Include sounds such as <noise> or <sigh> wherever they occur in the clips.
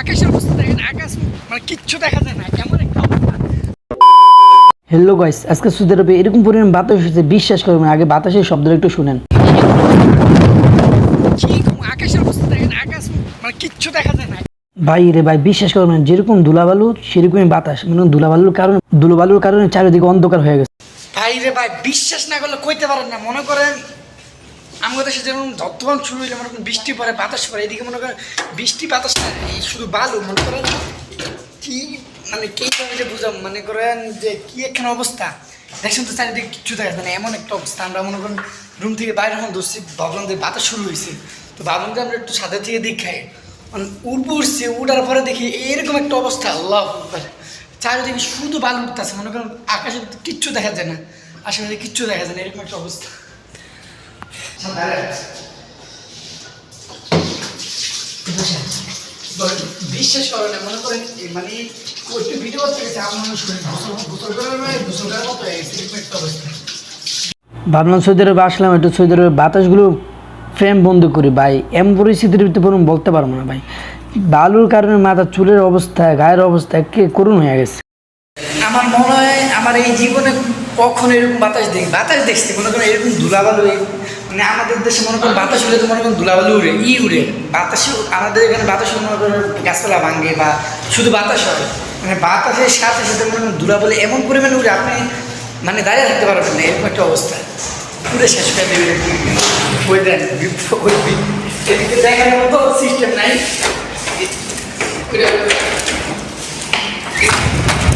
আকাশের অবস্থা দেখেন আকাশ মানে কিচ্ছু দেখা যায় না কেমন একটা হ্যালো গাইস আজকে সৌদি আরবে এরকম পরিমাণ বাতাস হচ্ছে বিশ্বাস করবেন আগে বাতাসের শব্দটা একটু শুনেন। আকাশের অবস্থা দেখেন আকাশ মানে কিচ্ছু দেখা যায় না। ভাই রে ভাই বিশ্বাস করবেন যেরকম ধুলাবালু সেরকমই বাতাস। মানে ধুলাবালুর কারণে ধুলাবালুর কারণে চারিদিকে অন্ধকার হয়ে গেছে। ভাই রে ভাই বিশ্বাস না করলে কইতে পারেন না মনে করেন আমাদের দেশে যেমন যতক্ষণ শুরু হইলে মনে করেন বৃষ্টি পড়ে, বাতাস পড়ে, এদিকে মনে করেন বৃষ্টি, বাতাস শুধু বালু, মনে করেন কি মানে কে যে বুঝাম, মনে করেন যে কি একখানে অবস্থা। দেখছেন তো চারিদিকে কিচ্ছু দেখা যায় না এমন একটা অবস্থা, আমরা মনে করেন রুম থেকে বাইরে যখন ধরছি, ভাবলাম যে বাতাস শুরু হয়েছে তো ভাবলাম যে আমরা একটু ছাদের থেকে দেখাই। উঠবো উঠছি উঠার পরে দেখি এরকম একটা অবস্থা, আল্লাহ চারিদিকে শুধু বালু উঠতেছে, মনে করেন আকাশে কিচ্ছু দেখা যায় না, আশেপাশে কিচ্ছু দেখা যায় না, এরকম একটা অবস্থা। বিশ্বাস করে মনে করেন মানে একটু ভিডিও করতে আমার গোসল গোসল করার গোসল করার মতো গেছে এরকম একটা অবস্থা ভাবলাম সৌদি আরবে আসলাম একটু সৌদি আরবের বাতাসগুলো ফ্রেম বন্ধ করি ভাই। এমন পরিস্থিতির ভিতরে বলতে পারব না ভাই। বালুর কারণে মাথা চুলের অবস্থা গায়ের অবস্থা কে করুণ হয়ে গেছে। আমার মনে হয় আমার এই জীবনে কখনো এরকম বাতাস দেখি বাতাস দেখছি মনে করেন এরকম ধুলাবালু মানে আমাদের দেশে মনে করেন বাতাস উড়ে তো মনে করেন ধুলাবালু উড়ে, ই উড়ে। বাতাসে আমাদের এখানে বাতাস উড়ে মনে করেন গাছপালা ভাঙে বা শুধু বাতাস হয়। মানে বাতাসের সাথে সাথে মনে করেন ধুলাবালু এমন পরিমাণে উড়ে, আপনি মানে দাঁড়িয়ে থাকতে পারবেন না, এরকম একটা অবস্থা। পুরো শেষ করে দেবে ওই দেন এদিকে দেখার মতো সিস্টেম নাই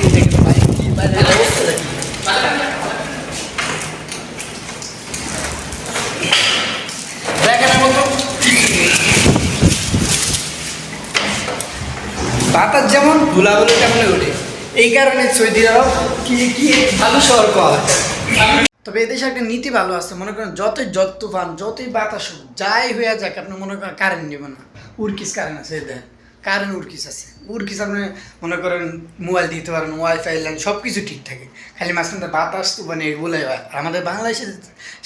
অবস্থা দেখি দেখার মতো কিছু নেই। বাতাস যেমন ধুলাগুলো তেমন ওঠে। এই কারণে সৌদি আরব কি কি ভালো শহর পাওয়া তবে এদেশে একটা নীতি ভালো আছে, মনে করেন যতই যত তুফান, যতই বাতাস হোক, যাই হয়ে যাক, আপনি মনে করেন কারেন্ট নেবেন না। উর্কিস কারেন্ট আছে দেখেন কারেন্ট উর্কিস আছে। উর্কিস আপনি মনে করেন মোবাইল দিতে পারেন ওয়াইফাই লাইন সব কিছু ঠিক থাকে। খালি মাঝখানে বাতাস, তুফান, এগুলোই হয়। আমাদের বাংলাদেশের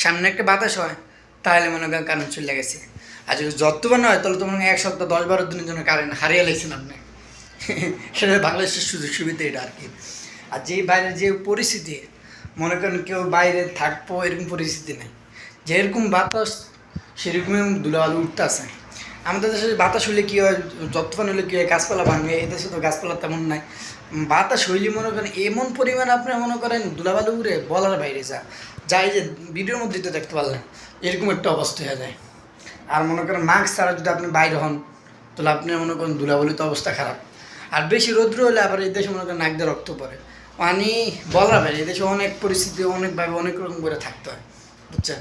সামনে একটা বাতাস হয় তাহলে মনে করেন কারেন্ট চলে গেছে। আর যদি যতবার হয়, তাহলে তো মনে এক সপ্তাহ, দশ বারো দিনের জন্য কারেন্ট হারিয়ে লাগছেন আপনি। <laughs> সেটা বাংলাদেশের সুযোগ সুবিধা এটা আর কি। আর যে বাইরের যে পরিস্থিতি, মনে করেন কেউ বাইরে থাকব এরকম পরিস্থিতি নেই। যেরকম বাতাস, সেরকমই ধুলাবালু উঠতে আছে। আমাদের দেশে বাতাস হলে কী হয়, যতক্ষণ হলে কী হয়, গাছপালা ভাঙবে এদেশে তো গাছপালা তেমন নাই। বাতাস হইলে মনে করেন এমন পরিমাণ আপনি মনে করেন ধুলাবালু উড়ে বলার বাইরে যা। যাই যে ভিডিওর মধ্যে তো দেখতে পারলেন, এরকম একটা অবস্থা হয়ে যায়। আর মনে করেন মাস্ক ছাড়া যদি আপনি বাইরে হন, তাহলে আপনি মনে করেন ধুলাবলি তো অবস্থা খারাপ। আর বেশি রৌদ্র হলে আবার এই দেশে মনে করেন নাক দিয়ে রক্ত পড়ে। মানে বলার বাইরে এই দেশে অনেক পরিস্থিতি, অনেকভাবে অনেক রকম করে থাকতে হয়, বুঝছেন?